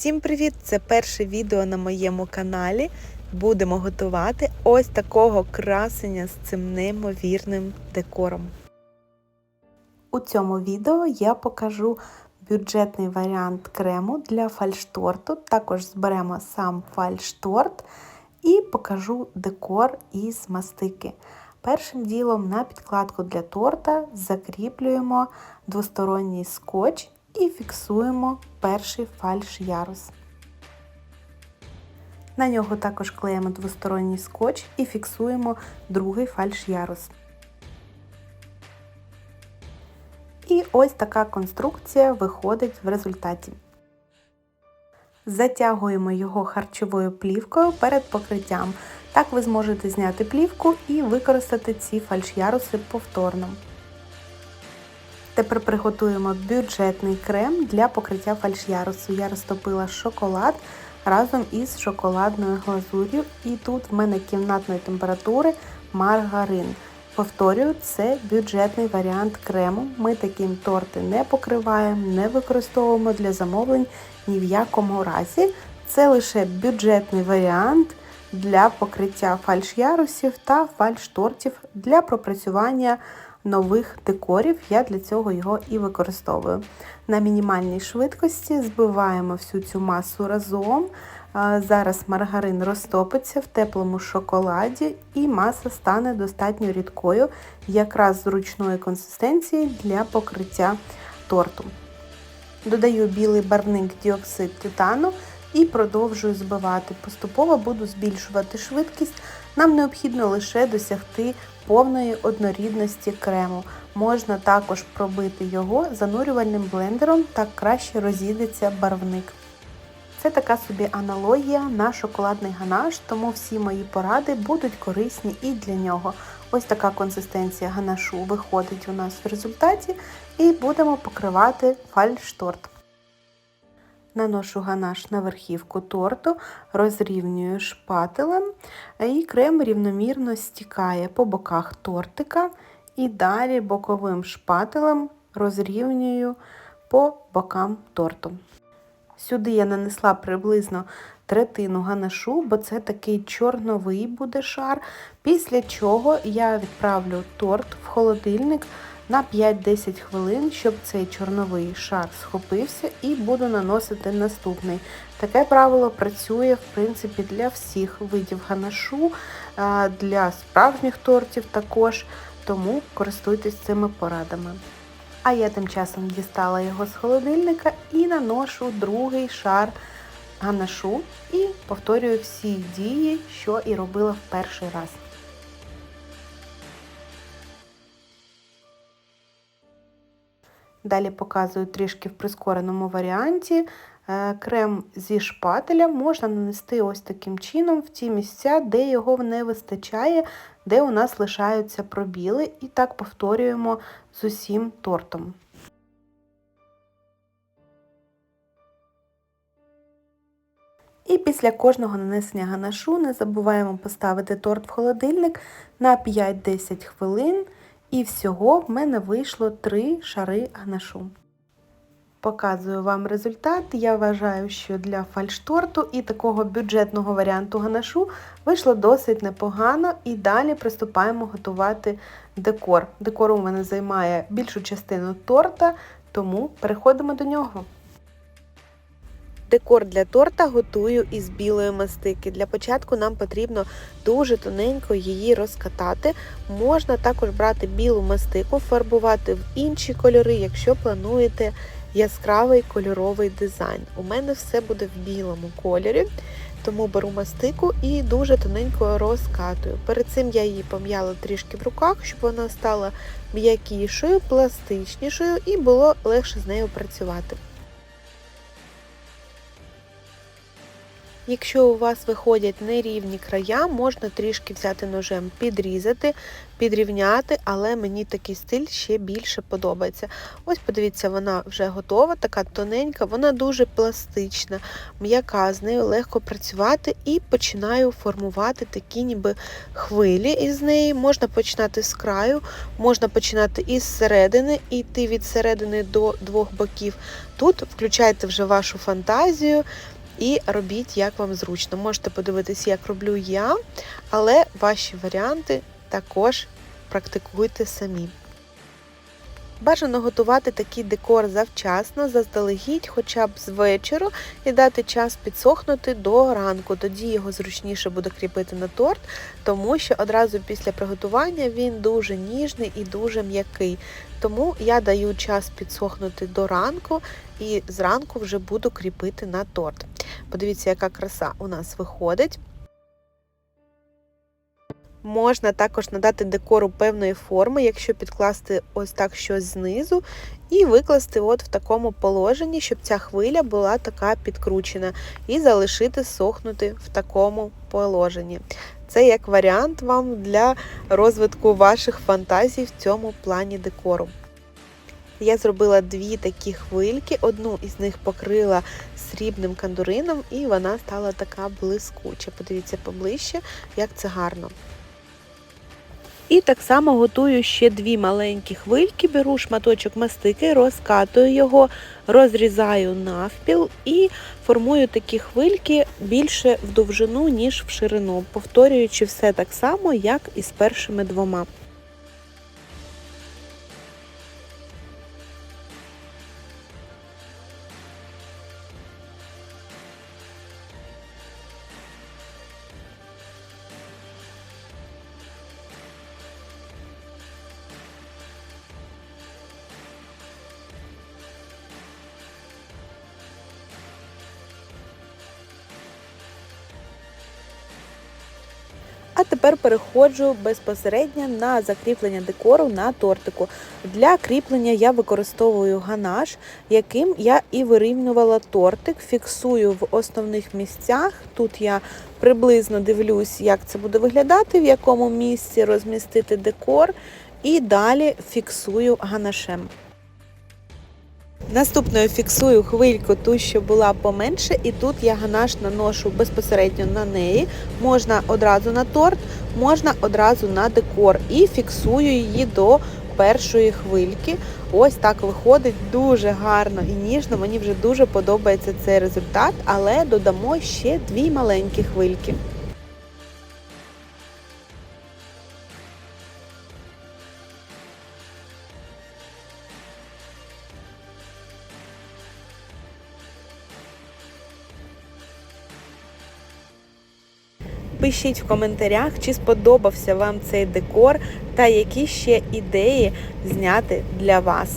Всім привіт! Це перше відео на моєму каналі. Будемо готувати ось такого красення з цим неймовірним декором. У цьому відео я покажу бюджетний варіант крему для фальшторту. Також зберемо сам фальшторт і покажу декор із мастики. Першим ділом на підкладку для торта закріплюємо двосторонній скотч і фіксуємо перший фальш-ярус. На нього також клеїмо двосторонній скотч і фіксуємо другий фальш-ярус. І ось така конструкція виходить в результаті. Затягуємо його харчовою плівкою перед покриттям. Так ви зможете зняти плівку і використати ці фальш-яруси повторно. Тепер приготуємо бюджетний крем для покриття фальш-ярусу. Я розтопила шоколад разом із шоколадною глазур'ю. І тут в мене кімнатної температури маргарин. Повторюю, це бюджетний варіант крему. Ми таким торти не покриваємо, не використовуємо для замовлень ні в якому разі. Це лише бюджетний варіант для покриття фальш-ярусів та фальш-тортів для пропрацювання нових декорів. Я для цього його і використовую. На мінімальній швидкості збиваємо всю цю масу разом. Зараз маргарин розтопиться в теплому шоколаді, і маса стане достатньо рідкою, якраз зручної консистенції для покриття торту. Додаю білий барник діоксид титану і продовжую збивати. Поступово буду збільшувати швидкість. Нам необхідно лише досягти повної однорідності крему. Можна також пробити його занурювальним блендером, так краще розійдеться барвник. Це така собі аналогія на шоколадний ганаш, тому всі мої поради будуть корисні і для нього. Ось така консистенція ганашу виходить у нас в результаті, і будемо покривати фальшторт. Наношу ганаш на верхівку торту, розрівнюю шпателем, і крем рівномірно стікає по боках тортика. І далі боковим шпателем розрівнюю по бокам торту. Сюди я нанесла приблизно третину ганашу, бо це такий чорновий буде шар. Після чого я відправлю торт в холодильник на 5-10 хвилин, щоб цей чорновий шар схопився, і буду наносити наступний. Таке правило працює, в принципі, для всіх видів ганашу, для справжніх тортів також, тому користуйтесь цими порадами. А я тим часом дістала його з холодильника і наношу другий шар ганашу і повторюю всі дії, що і робила в перший раз. Далі показую трішки в прискореному варіанті. Крем зі шпателя можна нанести ось таким чином в ті місця, де його не вистачає, де у нас лишаються пробіли, і так повторюємо з усім тортом. І після кожного нанесення ганашу не забуваємо поставити торт в холодильник на 5-10 хвилин. І всього в мене вийшло 3 шари ганашу. Показую вам результат. Я вважаю, що для фальшторту і такого бюджетного варіанту ганашу вийшло досить непогано. І далі приступаємо готувати декор. Декор у мене займає більшу частину торта, тому переходимо до нього. Декор для торта готую із білої мастики. Для початку нам потрібно дуже тоненько її розкатати. Можна також брати білу мастику, фарбувати в інші кольори, якщо плануєте яскравий кольоровий дизайн. У мене все буде в білому кольорі, тому беру мастику і дуже тоненько розкатую. Перед цим я її пом'яла трішки в руках, щоб вона стала м'якішою, пластичнішою і було легше з нею працювати. Якщо у вас виходять нерівні края, можна трішки взяти ножем, підрізати, підрівняти, але мені такий стиль ще більше подобається. Ось подивіться, вона вже готова, така тоненька, вона дуже пластична, м'яка, з нею легко працювати і починаю формувати такі ніби хвилі із неї. Можна починати з краю, можна починати із середини, йти від середини до двох боків. Тут включайте вже вашу фантазію і робіть, як вам зручно. Можете подивитись, як роблю я, але ваші варіанти також практикуйте самі. Бажано готувати такий декор завчасно, заздалегідь, хоча б з вечору, і дати час підсохнути до ранку. Тоді його зручніше буде кріпити на торт, тому що одразу після приготування він дуже ніжний і дуже м'який. Тому я даю час підсохнути до ранку і зранку вже буду кріпити на торт. Подивіться, яка краса у нас виходить. Можна також надати декору певної форми, якщо підкласти ось так щось знизу, і викласти от в такому положенні, щоб ця хвиля була така підкручена, і залишити сохнути в такому положенні. Це як варіант вам для розвитку ваших фантазій в цьому плані декору. Я зробила дві такі хвильки, одну із них покрила срібним кандурином, і вона стала така блискуча. Подивіться поближче, як це гарно. І так само готую ще дві маленькі хвильки, беру шматочок мастики, розкатую його, розрізаю навпіл і формую такі хвильки більше в довжину, ніж в ширину, повторюючи все так само, як і з першими двома. А тепер переходжу безпосередньо на закріплення декору на тортику. Для кріплення я використовую ганаш, яким я і вирівнювала тортик, фіксую в основних місцях. Тут я приблизно дивлюсь, як це буде виглядати, в якому місці розмістити декор, і далі фіксую ганашем. Наступною фіксую хвильку ту, що була поменше, і тут я ганаш наношу безпосередньо на неї. Можна одразу на торт, можна одразу на декор і фіксую її до першої хвильки. Ось так виходить дуже гарно і ніжно. Мені вже дуже подобається цей результат, але додамо ще дві маленькі хвильки. Пишіть в коментарях, чи сподобався вам цей декор та які ще ідеї зняти для вас.